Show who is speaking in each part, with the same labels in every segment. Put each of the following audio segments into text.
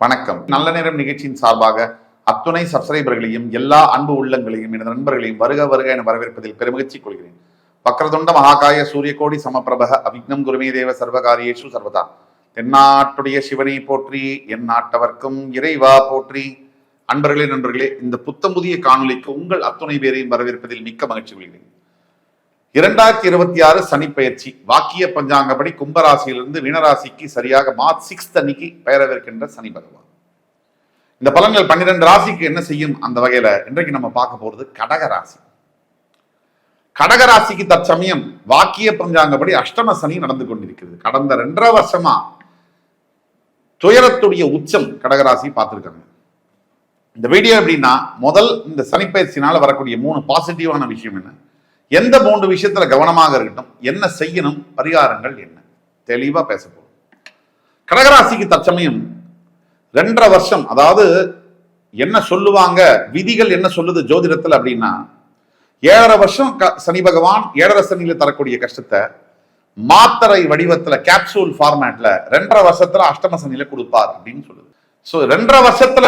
Speaker 1: வணக்கம். நல்ல நேரம் நிகழ்ச்சியின் சார்பாக அத்துணை சப்ஸ்கிரைபர்களையும் எல்லா அன்பு உள்ளங்களையும் எனது நண்பர்களையும் வருக வருக என வரவேற்பதில் பெருமகிழ்ச்சி கொள்கிறேன். வக்ரதுண்ட மகாகாய சூரியகோடி சமப்பிரபக அவிக்னம் குருமே தேவ சர்வகாரியேஷு சர்வதா. தென்னாட்டுடைய சிவனை போற்றி என் நாட்டவர்க்கும் இறைவா போற்றி. அன்பர்களே நண்பர்களே இந்த புத்தம் புதிய காணொளிக்கு உங்கள் அத்துணை பேரையும் வரவேற்பதில் மிக்க மகிழ்ச்சி கொள்கிறேன். இரண்டாயிரத்தி இருபத்தி ஆறு சனிப்பெயர்ச்சி. வாக்கிய பஞ்சாங்கப்படி கும்பராசியிலிருந்து மீனராசிக்கு சரியாக மார்ச் சிக்ஸ்த் அன்னைக்கு பெயரவிருக்கின்ற சனி பகவான். இந்த பலன்கள் பன்னிரண்டு ராசிக்கு என்ன செய்யும்? அந்த வகையில இன்றைக்கு நம்ம பார்க்க போறது கடகராசி. கடகராசிக்கு கடக ராசிக்கு தற்சமயம் வாக்கிய பஞ்சாங்கப்படி அஷ்டம சனி நடந்து கொண்டிருக்கிறது. கடந்த ரெண்டரை வருஷமா துயரத்துடைய உச்சம் கடகராசி பார்த்துருக்காங்க. இந்த வீடியோ எப்படின்னா முதல் இந்த சனிப்பயிற்சினால வரக்கூடிய மூணு பாசிட்டிவான விஷயம் என்ன? எந்த மூன்று விஷயத்துல கவனமாக இருக்கட்டும் என்ன செய்யணும் பரிகாரங்கள் என்ன? தெளிவா பேச போறோம். கடகராசிக்கு தற்சமயம் ரெண்டரை வருஷம் அதாவது என்ன சொல்லுவாங்க விதிகள் என்ன சொல்லுது ஜோதிடத்தில் அப்படின்னா ஏழரை வருஷம் க- சனி பகவான் ஏழரை சனியில தரக்கூடிய கஷ்டத்தை மாத்திரை வடிவத்துல கேப்சூல் ஃபார்மேட்ல ரெண்டரை வருஷத்துல அஷ்டம சனியில கொடுப்பார் அப்படின்னு சொல்லுது. ஸோ ரெண்டரை வருஷத்துல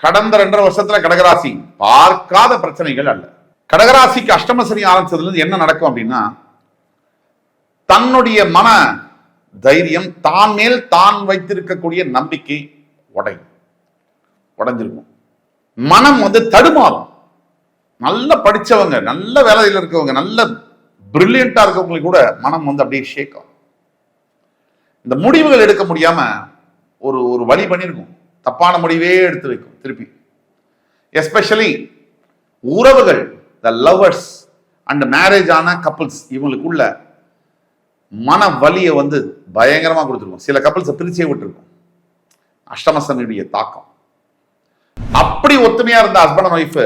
Speaker 1: கடந்த ரெண்டரை வருஷத்துல கடகராசி பார்க்காத பிரச்சனைகள் அல்ல. கடகராசிக்கு அஷ்டம சனி என்ன நடக்கும் அப்படின்னா தன்னுடைய மன தைரியம் தான் மேல் தான் வைத்திருக்கக்கூடிய நம்பிக்கை உடையும். உடைஞ்சிருக்கும். மனம் வந்து தடுமாறும். நல்ல படிச்சவங்க நல்ல வேலையில் இருக்கவங்க நல்ல பிரில்லியண்டா இருக்கவங்களுக்கு கூட மனம் வந்து அப்படியே ஷேக்கும் இந்த முடிவுகள் எடுக்க முடியாம ஒரு ஒரு வழி பண்ணியிருக்கும் தப்பான முடிவே எடுத்து வைக்கும் திருப்பி. எஸ்பெஷலி உறவுகள் த லவர்ஸ் அண்ட் மேரேஜ் ஆன கப்புள்ஸ் இவங்களுக்குள்ள மன வலியை வந்து பயங்கரமாக கொடுத்துருக்கும். சில கப்புள்ஸை பிரிச்சே விட்டுருக்கும். அஷ்டமசனியுடைய தாக்கம். அப்படி ஒத்துமையாக இருந்த ஹஸ்பண்ட் ஒய்ஃப்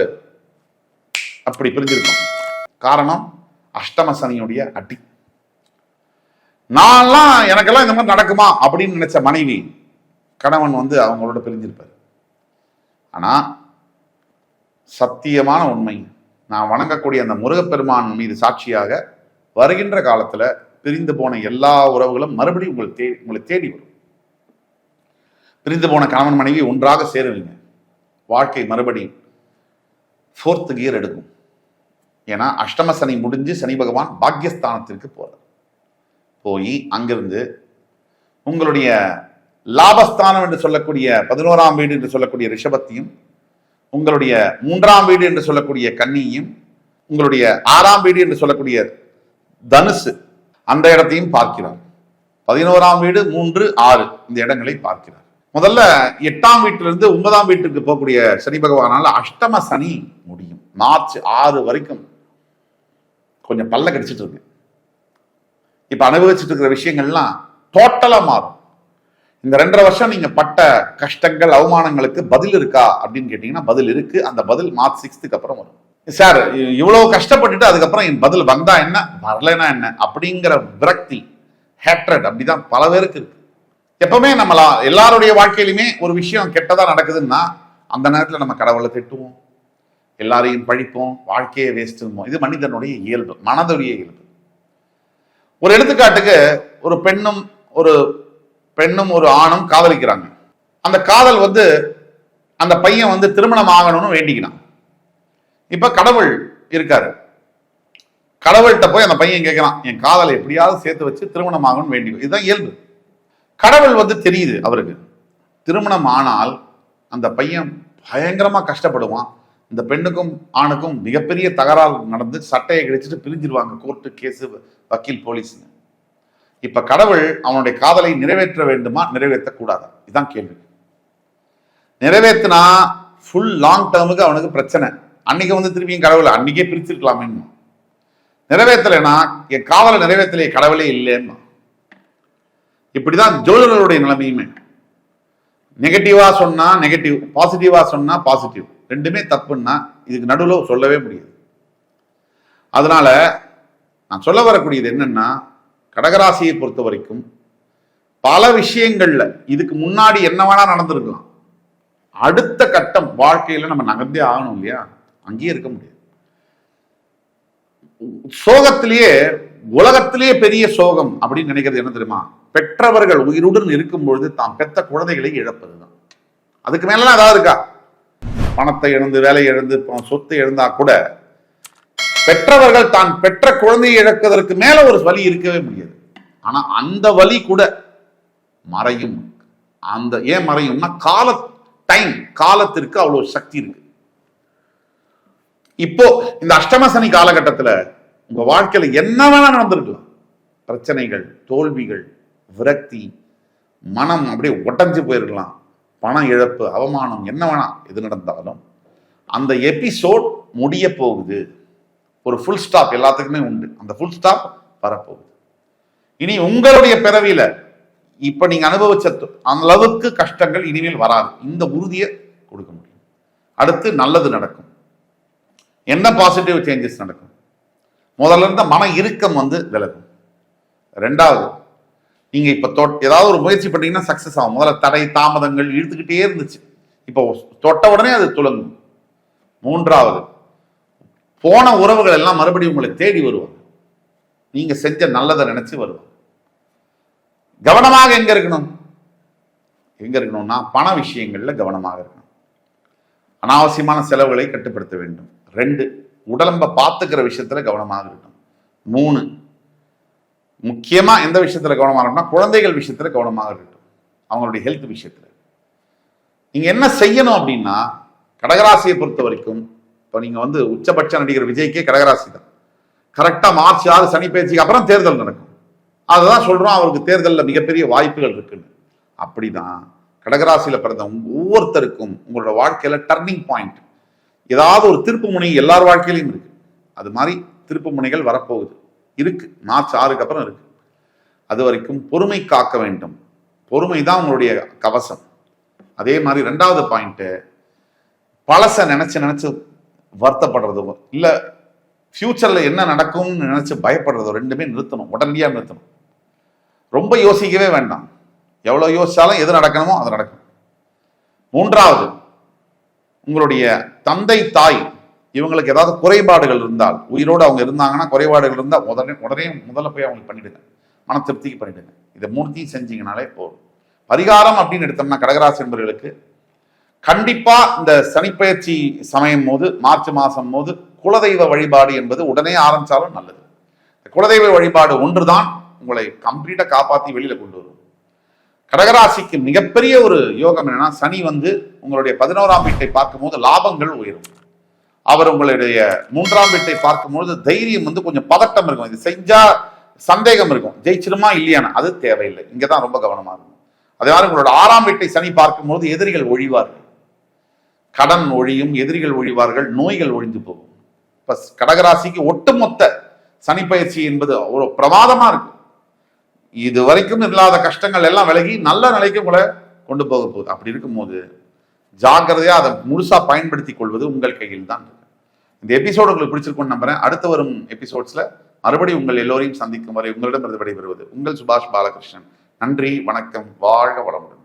Speaker 1: அப்படி பிரிஞ்சிருக்கும். காரணம் அஷ்டம சனியுடைய அடி. நான்லாம் எனக்கெல்லாம் இந்த மாதிரி நடக்குமா அப்படின்னு நினைச்ச மனைவி கணவன் வந்து அவங்களோட பிரிஞ்சிருப்பார். ஆனால் சத்தியமான உண்மை நான் வணங்கக்கூடிய அந்த முருகப்பெருமான் மீது சாட்சியாக வருகின்ற காலத்துல பிரிந்து போன எல்லா உறவுகளும் மறுபடியும் உங்களை தே உங்களை தேடி வரும். பிரிந்து போன கணவன் மனைவி ஒன்றாக சேருவீங்க வாழ்க்கை மறுபடியும் ஃபோர்த் கியர் எடுக்கும். ஏன்னா அஷ்டம சனி முடிஞ்சு சனி பகவான் பாக்யஸ்தானத்திற்கு போகிறார் போய் அங்கிருந்து உங்களுடைய லாபஸ்தானம் என்று சொல்லக்கூடிய பதினோராம் வீடு என்று சொல்லக்கூடிய ரிஷபத்தையும் உங்களுடைய மூன்றாம் வீடு என்று சொல்லக்கூடிய கன்னியையும் உங்களுடைய ஆறாம் வீடு என்று சொல்லக்கூடிய தனுசு அந்த இடத்தையும் பார்க்கிறார். பதினோராம் வீடு மூன்று ஆறு இந்த இடங்களை பார்க்கிறார். முதல்ல எட்டாம் வீட்டிலிருந்து ஒன்பதாம் வீட்டுக்கு போகக்கூடிய சனி பகவானால அஷ்டம சனி முடியும். மார்ச் ஆறு வரைக்கும் கொஞ்சம் பல்ல கடிச்சிட்டு இருக்கு. இப்ப அனுபவிச்சுட்டு இருக்கிற விஷயங்கள்லாம் டோட்டலா மாறும். இந்த ரெண்டரை வருஷம் நீங்க பட்ட கஷ்டங்கள் அவமானங்களுக்கு பதில் இருக்கா அப்படின்னு கேட்டீங்கன்னா பதில் இருக்கு. அந்த பதில் மார்ச் சிக்ஸ்த்துக்கு அப்புறம் வரும். சார் இவ்வளவு கஷ்டப்பட்டுட்டு அதுக்கப்புறம் என் பதில் வந்தா என்ன? வரலனா என்ன? அப்படிங்கிற விரக்தி ஹேட்ரட் அப்படிதான் பல பேருக்கு இருக்கு. எப்பவுமே நம்மளா எல்லாருடைய வாழ்க்கையிலுமே ஒரு விஷயம் கெட்டதா நடக்குதுன்னா அந்த நேரத்துல நம்ம கடவுளை திட்டுவோம். எல்லாரையும் பழிப்போம். வாழ்க்கையை வேஸ்ட்டுமோ இது மனிதனுடைய இயல்பு மனதுடைய இயல்பு. ஒரு எடுத்துக்காட்டுக்கு ஒரு பெண்ணும் ஒரு பெண்ணும் ஒரு ஆணும் காதலிக்கிறாங்க. அந்த காதல் வந்து அந்த பையன் வந்து திருமணம் ஆகணும்னு வேண்டிக்கிறான் இப்ப கடவுள் இருக்காரு. கடவுள்கிட்ட போய் அந்த பையன் கேட்கிறான் என் காதலை எப்படியாவது சேர்த்து வச்சு திருமணம் ஆகணும்னு வேண்டி இதுதான் இயல்பு. கடவுள் வந்து தெரியுது அவருக்கு. திருமணம் ஆனால் அந்த பையன் பயங்கரமா கஷ்டப்படுவான். இந்த பெண்ணுக்கும் ஆணுக்கும் மிகப்பெரிய தகராறு நடந்து சட்டையை கிடைச்சிட்டு பிரிஞ்சிருவாங்க. கோர்ட்டு கேஸு வக்கீல் போலீஸ்னு. இப்ப கடவுள் அவனுடைய காதலை நிறைவேற்ற வேண்டுமா? நிறைவேற்றக்கூடாதா? இதுதான் கேள்வி. நிறைவேற்றினா ஃபுல் லாங் டேர்முக்கு அவனுக்கு பிரச்சனை. அன்னைக்கு வந்து திரும்பியும் கடவுளை அன்னைக்கே பிரிச்சிருக்கலாமே நிறைவேற்றலைன்னா என் காதலை நிறைவேற்றலையே கடவுளே இல்லைன்னா இப்படிதான் ஜோதிடருடைய நிலைமையுமே. நெகட்டிவா சொன்னா நெகட்டிவ் பாசிட்டிவா சொன்னா பாசிட்டிவ் ரெண்டுமே தப்புன்னா இதுக்கு நடுவில் சொல்லவே முடியாது. அதனால நான் சொல்ல வரக்கூடியது என்னன்னா கடகராசியை பொறுத்த வரைக்கும் பல விஷயங்கள்ல இதுக்கு முன்னாடி என்ன வேணா நடந்திருக்கலாம். அடுத்த கட்டம் வாழ்க்கையில நம்ம நகர்ந்தே ஆகணும் இல்லையா? அங்கேயே இருக்க முடியாது. சோகத்திலேயே உலகத்திலேயே பெரிய சோகம் அப்படின்னு நினைக்கிறது என்ன தெரியுமா? பெற்றவர்கள் உயிருடன் இருக்கும் பொழுது தாம் பெத்த குழந்தைகளை இழப்பதுதான். அதுக்கு மேலாம் ஏதாவது இருக்கா? பணத்தை இழந்து வேலையை இழந்து சொத்தை இழந்தா கூட பெற்றவர்கள் தான் பெற்ற குழந்தையை இழப்பதற்கு மேல ஒரு வலி இருக்கவே முடியாது. ஆனா அந்த வலி கூட மறையும். அந்த ஏன் மறையும்னா கால டைம் காலத்திற்கு அவ்வளவு சக்தி இருக்கு. இப்போ இந்த அஷ்டமசனி காலகட்டத்தில் உங்க வாழ்க்கையில என்ன வேணா நடந்திருக்கலாம். பிரச்சனைகள் தோல்விகள் விரக்தி மனம் அப்படியே உடஞ்சு போயிருக்கலாம். பண இழப்பு அவமானம் என்ன வேணா எது நடந்தாலும். அந்த எபிசோட் முடிய போகுது. ஒரு ஃபுல் ஸ்டாப் எல்லாத்துக்குமே உண்டு. அந்த ஃபுல் ஸ்டாப் வரப்போகுது. இனி உங்களுடைய பிறவியில இப்ப நீங்க அனுபவிச்ச அந்த அளவுக்கு கஷ்டங்கள் இனிமேல் வராது. இந்த உறுதியை கொடுக்க முடியும். அடுத்து நல்லது நடக்கும். என்ன பாசிட்டிவ் சேஞ்சஸ் நடக்கும்? முதல்ல இருந்த மன இறுக்கம் வந்து விலகும். ரெண்டாவது நீங்க இப்ப தொட் ஏதாவது ஒரு முயற்சி பண்ணீங்கன்னா சக்சஸ் ஆகும். முதல்ல தடை தாமதங்கள் இழுத்துக்கிட்டே இருந்துச்சு. இப்போ தொட்ட உடனே அது துளங்கும் மூன்றாவது போன உறவுகள் எல்லாம் மறுபடியும் உங்களை தேடி வருவாங்க. நீங்க செஞ்ச நல்லதை நினைச்சு வருவாங்க. கவனமாக எங்க இருக்கணும்? எங்க இருக்கணும்னா பண விஷயங்கள்ல கவனமாக இருக்கணும். அனாவசியமான செலவுகளை கட்டுப்படுத்த வேண்டும். ரெண்டு உடலம்ப பார்த்துக்கிற விஷயத்துல கவனமாக இருக்கணும். மூணு முக்கியமா எந்த விஷயத்துல கவனமாக இருக்கணும்னா குழந்தைகள் விஷயத்துல கவனமாக இருக்கட்டும் அவங்களுடைய ஹெல்த் விஷயத்துல. நீங்க என்ன செய்யணும் அப்படின்னா கடகராசியை பொறுத்த வரைக்கும் இப்போ நீங்கள் வந்து உச்சபட்ச நடிகர் விஜய்க்கே கடகராசி தான் கரெக்டாக மார்ச் ஆறு சனி பேச்சுக்கு அப்புறம் தேர்தல் நடக்கும். அதை தான் சொல்கிறோம் அவருக்கு தேர்தலில் மிகப்பெரிய வாய்ப்புகள் இருக்குன்னு. அப்படிதான். கடகராசியில் பிறந்த ஒவ்வொருத்தருக்கும் உங்களோட வாழ்க்கையில் டர்னிங் பாயிண்ட் ஏதாவது ஒரு திருப்பு முனை எல்லார் வாழ்க்கையிலையும் இருக்கு. அது மாதிரி திருப்பு முனைகள் வரப்போகுது. இருக்கு. மார்ச் ஆறுக்கு அப்புறம் இருக்கு. அது வரைக்கும் பொறுமை காக்க வேண்டும். பொறுமை தான் உங்களுடைய கவசம். அதே மாதிரி ரெண்டாவது பாயிண்ட்டு பழச நினச்சி நினச்சி வருத்தப்படுறதோ. இல்லை ஃப்யூச்சரில் என்ன நடக்கும்னு நினச்சி பயப்படுறதோ ரெண்டுமே நிறுத்தணும். உடனடியாக நிறுத்தணும். ரொம்ப யோசிக்கவே வேண்டாம். எவ்வளோ யோசித்தாலும் எது நடக்கணுமோ அது நடக்கும். மூன்றாவது உங்களுடைய தந்தை தாய் இவங்களுக்கு ஏதாவது குறைபாடுகள் இருந்தால் உயிரோடு அவங்க இருந்தாங்கன்னா குறைபாடுகள் இருந்தால் உடனே உடனே முதல்ல போய் அவங்களுக்கு பண்ணிடுங்க. மன திருப்திக்கு பண்ணிடுங்க. இதை மூர்த்தியும் செஞ்சீங்கனாலே போதும். பரிகாரம் அப்படின்னு எடுத்தோம்னா கடகராசி என்பர்களுக்கு கண்டிப்பா இந்த சனிப்பயிற்சி சமயம் போது மார்ச் மாசம் போது குலதெய்வ வழிபாடு என்பது உடனே ஆரம்பிச்சாலும் நல்லது. இந்த குலதெய்வ வழிபாடு ஒன்றுதான் உங்களை கம்ப்ளீட்டா காப்பாத்தி வெளியில கொண்டு வரும். கடகராசிக்கு மிகப்பெரிய ஒரு யோகம் என்னன்னா சனி வந்து உங்களுடைய பதினோராம் வீட்டை பார்க்கும்போது லாபங்கள் உயரும். அவர் உங்களுடைய மூன்றாம் வீட்டை பார்க்கும்போது தைரியம் வந்து கொஞ்சம் பதட்டம் இருக்கும். இது செஞ்சா சந்தேகம் இருக்கும். ஜெயிச்சிருமா இல்லையானா அது தேவையில்லை. இங்கே தான் ரொம்ப கவனமாக இருக்கும் அதே மாதிரி உங்களோட ஆறாம் வீட்டை சனி பார்க்கும்போது எதிரிகள் ஒழிவார்கள். கடன் ஒழியும் எதிரிகள் ஒழிவார்கள் நோய்கள் ஒழிந்து போகும். இப்போ கடகராசிக்கு ஒட்டுமொத்த சனிப்பயிற்சி என்பது ஒரு பிரமாதமாக இருக்கு. இது வரைக்கும் இல்லாத கஷ்டங்கள் எல்லாம் விலகி நல்ல நிலைக்கு உங்களை கொண்டு போக போகுது. அப்படி இருக்கும்போது ஜாக்கிரதையாக அதை முழுசாக பயன்படுத்தி கொள்வது உங்கள் கையில் தான் இருக்கு. இந்த எபிசோடு உங்களுக்கு பிடிச்சிருக்கும்னு நம்புறேன். அடுத்து வரும் எபிசோட்ஸில் மறுபடியும் உங்கள் எல்லோரையும் சந்திக்கும் வரை உங்களிடமிருந்து விடைபெறுவது உங்கள் சுபாஷ் பாலகிருஷ்ணன். நன்றி வணக்கம் வாழ்க வளமுடன்.